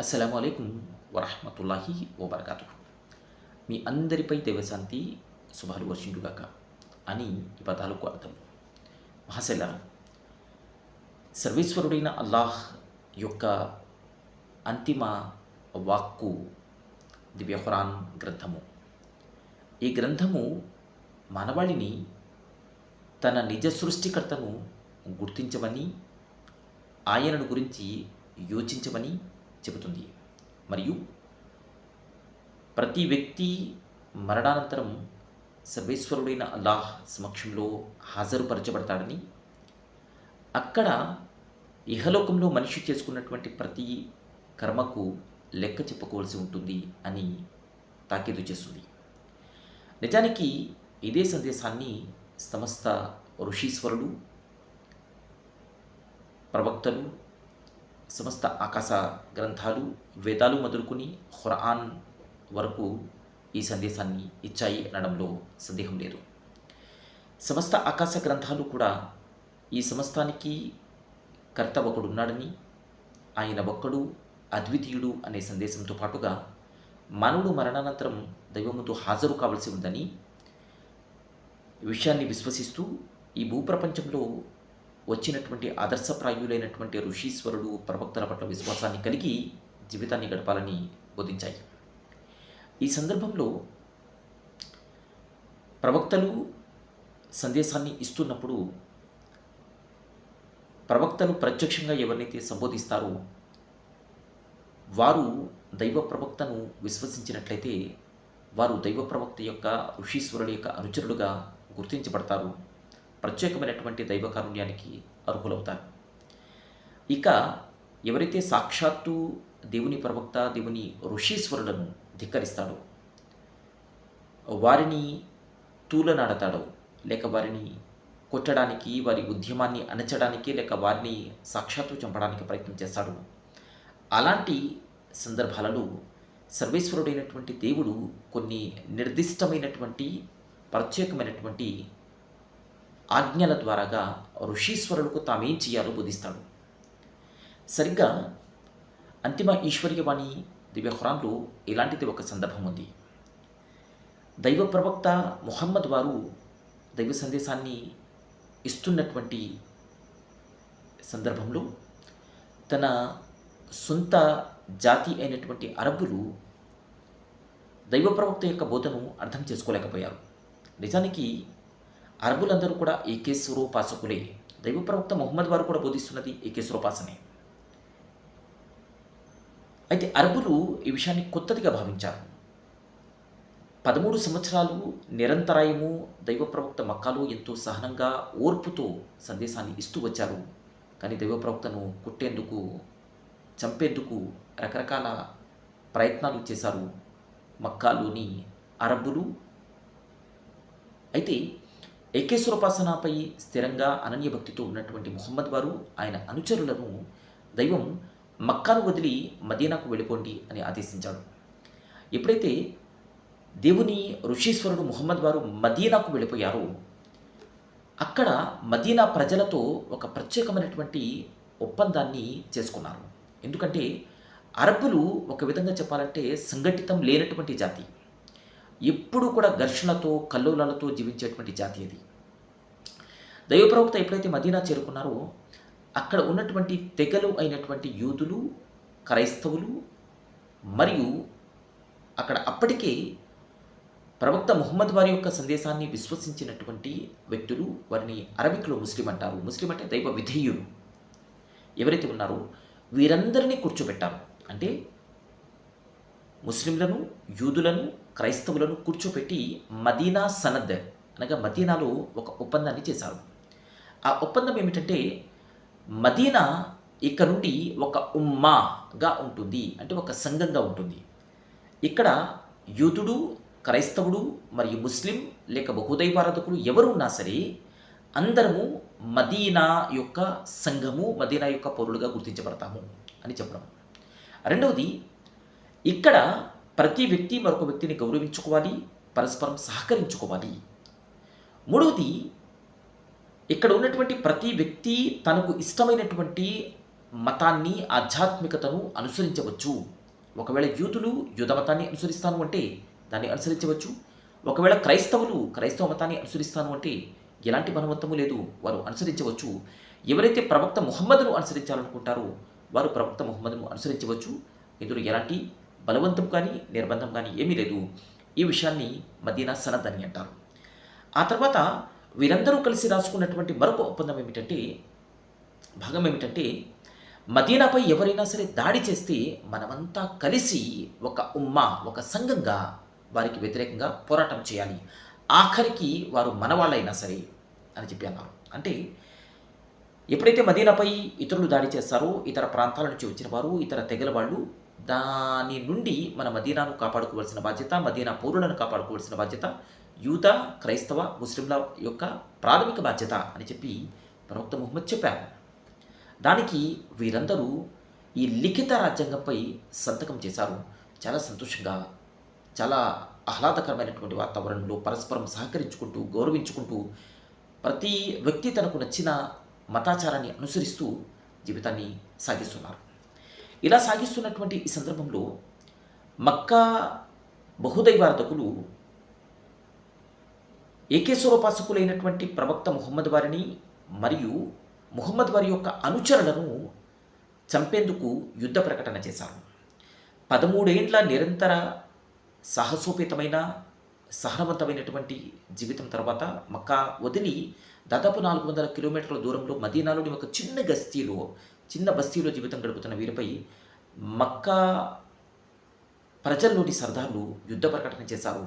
అస్సలం అయికం వరహమతుల్లాహి వబర్కాతు మీ అందరిపై దేవశాంతి శుభాలు వర్షించుగాక అని ఈ పదాలకు అర్థం మహాశల సర్వేశ్వరుడైన అల్లాహ్ యొక్క అంతిమ వాక్కు దివ్యహురాన్ గ్రంథము ఈ గ్రంథము మానవాళిని తన నిజ సృష్టికర్తను గుర్తించమని ఆయనను గురించి యోచించమని చెబుతుంది. మరియు ప్రతి వ్యక్తి మరణానంతరం సర్వేశ్వరుడైన అల్లాహ్ సమక్షంలో హాజరుపరచబడతాడని అక్కడ ఇహలోకంలో మనిషి చేసుకున్నటువంటి ప్రతి కర్మకు లెక్క చెప్పుకోవాల్సి ఉంటుంది అని తాకీదు చేస్తుంది. నిజానికి ఇదే సందేశాన్ని సమస్త ఋషీశ్వరులు ప్రవక్తలు సమస్త ఆకాశ గ్రంథాలు వేదాలు మొదలుకొని ఖురాన్ వరకు ఈ సందేశాన్ని ఇచ్చాయి అనడంలో సందేహం లేదు. సమస్త ఆకాశ గ్రంథాలు కూడా ఈ సమస్తానికి కర్త ఒకడున్నాడని ఆయన ఒక్కడు అద్వితీయుడు అనే సందేశంతో పాటుగా మానవుడు మరణానంతరం దైవముతో హాజరు కావలసి ఉందని విషయాన్ని విశ్వసిస్తూ ఈ భూప్రపంచంలో వచ్చినటువంటి ఆదర్శప్రాయులైనటువంటి ఋషీశ్వరుడు ప్రవక్తల పట్ల విశ్వాసాన్ని కలిగి జీవితాన్ని గడపాలని బోధించాయి. ఈ సందర్భంలో ప్రవక్తలు సందేశాన్ని ఇస్తున్నప్పుడు ప్రవక్తలు ప్రత్యక్షంగా ఎవరినైతే సంబోధిస్తారో వారు దైవ ప్రవక్తను విశ్వసించినట్లయితే వారు దైవ ప్రవక్త యొక్క ఋషీశ్వరుల యొక్క అనుచరుడుగా గుర్తించబడతారు. ప్రత్యేకమైనటువంటి దైవకారుణ్యానికి అర్హులవుతారు. ఇక ఎవరైతే సాక్షాత్తు దేవుని ప్రవక్త దేవుని ఋషీశ్వరులను ధిక్కరిస్తాడో వారిని తూలనాడతాడో లేక వారిని కొట్టడానికి వారి ఉద్యమాన్ని అణచడానికి లేక వారిని సాక్షాత్తు చంపడానికి ప్రయత్నం చేస్తాడు అలాంటి సందర్భాలలో సర్వేశ్వరుడైనటువంటి దేవుడు కొన్ని నిర్దిష్టమైనటువంటి ప్రత్యేకమైనటువంటి ఆజ్ఞల ద్వారాగా ఋషీశ్వరులకు తామేం చేయాలో బోధిస్తాడు. సరిగ్గా అంతిమ ఈశ్వర్యవాణి దివ్య ఖురాన్లో ఇలాంటిది ఒక సందర్భం ఉంది. దైవ ప్రవక్త ముహమ్మద్ వారు దైవ సందేశాన్ని ఇస్తున్నటువంటి సందర్భంలో తన సొంత జాతి అయినటువంటి అరబ్బులు దైవ ప్రవక్త యొక్క బోధను అర్థం చేసుకోలేకపోయారు. నిజానికి అరబులందరూ కూడా ఏకేశ్వరోపాసకులే దైవ ప్రవక్త ముహమ్మద్ వారు కూడా బోధిస్తున్నది ఏకేశ్వరోపాసనే అయితే అరబులు ఈ విషయాన్ని కొత్తదిగా భావించారు. పదమూడు సంవత్సరాలు నిరంతరాయము దైవ ప్రవక్త మక్కాలో ఎంతో సహనంగా ఓర్పుతో సందేశాన్ని ఇస్తూ వచ్చారు. కానీ దైవ ప్రవక్తను కుట్టేందుకు చంపేందుకు రకరకాల ప్రయత్నాలు చేశారు మక్కాలోని అరబ్బులు అయితే ఏకేశ్వరోపాసనపై స్థిరంగా అనన్యభక్తితో ఉన్నటువంటి ముహమ్మద్ వారు ఆయన అనుచరులను దైవం మక్కాను వదిలి మదీనాకు వెళ్ళిపోండి అని ఆదేశించాడు ఎప్పుడైతే దేవుని ఋషీశ్వరుడు ముహమ్మద్ వారు మదీనాకు వెళ్ళిపోయారో అక్కడ మదీనా ప్రజలతో ఒక ప్రత్యేకమైనటువంటి ఒప్పందాన్ని చేసుకున్నారు. ఎందుకంటే అరబ్బులు ఒక విధంగా చెప్పాలంటే సంఘటితం లేనటువంటి జాతి. ఎప్పుడు కూడా ఘర్షణతో కల్లోలాలతో జీవించేటువంటి జాతి అది. దైవప్రవక్త ఎప్పుడైతే మదీనా చేరుకున్నారో అక్కడ ఉన్నటువంటి తెగలు అయినటువంటి యూదులు క్రైస్తవులు మరియు అక్కడ అప్పటికే ప్రవక్త ముహమ్మద్ వారి యొక్క సందేశాన్ని విశ్వసించినటువంటి వ్యక్తులు వారిని అరబిక్లో ముస్లిం అంటారు. ముస్లిం అంటే దైవ విధేయులు. ఎవరైతే ఉన్నారో వీరందరినీ కూర్చోబెట్టారు. అంటే ముస్లింలను యూదులను క్రైస్తవులను కూర్చోపెట్టి మదీనా సనద్ అనగా మదీనాలో ఒక ఒప్పందాన్ని చేశారు. ఆ ఒప్పందం ఏమిటంటే మదీనా ఇక్కడ నుండి ఒక ఉమ్మాగా ఉంటుంది అంటే ఒక సంఘంగా ఉంటుంది. ఇక్కడ యూదుడు క్రైస్తవుడు మరియు ముస్లిం లేక బహుదైవారాధకుడు ఎవరు ఉన్నా సరే అందరము మదీనా యొక్క సంఘము మదీనా యొక్క పౌరులుగా గుర్తించబడతాము అని చెప్పడం. రెండవది ఇక్కడ ప్రతి వ్యక్తి మరొక వ్యక్తిని గౌరవించుకోవాలి పరస్పరం సహకరించుకోవాలి. మూడవది ఇక్కడ ఉన్నటువంటి ప్రతి వ్యక్తి తనకు ఇష్టమైనటువంటి మతాన్ని ఆధ్యాత్మికతను అనుసరించవచ్చు. ఒకవేళ యూతులు యూధ మతాన్ని అనుసరిస్తాను అంటే దాన్ని అనుసరించవచ్చు. ఒకవేళ క్రైస్తవులు క్రైస్తవ మతాన్ని అనుసరిస్తాను అంటే ఎలాంటి బలవంతము లేదు వారు అనుసరించవచ్చు. ఎవరైతే ప్రవక్త ముహమ్మదును అనుసరించాలనుకుంటారో వారు ప్రవక్త ముహమ్మదును అనుసరించవచ్చు. ఇందులో ఎలాంటి బలవంతం కానీ నిర్బంధం కానీ ఏమీ లేదు. ఈ విషయాన్ని మదీనా సనద్ అని అంటారు. ఆ తర్వాత వీరందరూ కలిసి రాసుకున్నటువంటి మరొక ఒప్పందం ఏమిటంటే భాగం ఏమిటంటే మదీనాపై ఎవరైనా సరే దాడి చేస్తే మనమంతా కలిసి ఒక ఉమ్మా ఒక సంఘంగా వారికి వ్యతిరేకంగా పోరాటం చేయాలి. ఆఖరికి వారు మనవాళ్ళైనా సరే అని చెప్పి అన్నారు. అంటే ఎప్పుడైతే మదీనాపై ఇతరులు దాడి చేస్తారో ఇతర ప్రాంతాల నుంచి వచ్చిన వారు ఇతర తెగల వాళ్ళు దాని నుండి మన మదీనాను కాపాడుకోవాల్సిన బాధ్యత మదీనా పౌరులను కాపాడుకోవాల్సిన బాధ్యత యూత క్రైస్తవ ముస్లింల యొక్క ప్రాథమిక బాధ్యత అని చెప్పి ప్రవక్త ముహమ్మద్ చెప్పారు. దానికి వీరందరూ ఈ లిఖిత రాజ్యాంగంపై సంతకం చేశారు. చాలా సంతోషంగా చాలా ఆహ్లాదకరమైనటువంటి వాతావరణంలో పరస్పరం సహకరించుకుంటూ గౌరవించుకుంటూ ప్రతి వ్యక్తి తనకు నచ్చిన మతాచారాన్ని అనుసరిస్తూ జీవితాన్ని సాగిస్తున్నారు. ఇలా సాగిస్తున్నటువంటి ఈ సందర్భంలో మక్కా బహుదైవారధకులు ఏకేశ్వరోపాసకులైనటువంటి ప్రవక్త ముహమ్మద్ వారిని మరియు ముహమ్మద్ వారి యొక్క అనుచరులను చంపేందుకు యుద్ధ ప్రకటన చేశారు. పదమూడేండ్ల నిరంతర సాహసోపేతమైన సహనవంతమైనటువంటి జీవితం తర్వాత మక్కా వదిలి దాదాపు నాలుగు వందల కిలోమీటర్ల దూరంలో మదీనాలోని ఒక చిన్న గస్తీలో చిన్న బస్తీలో జీవితం గడుపుతున్న వీరిపై మక్కా ప్రజల్లోని సర్దార్లు యుద్ధ ప్రకటన చేశారు.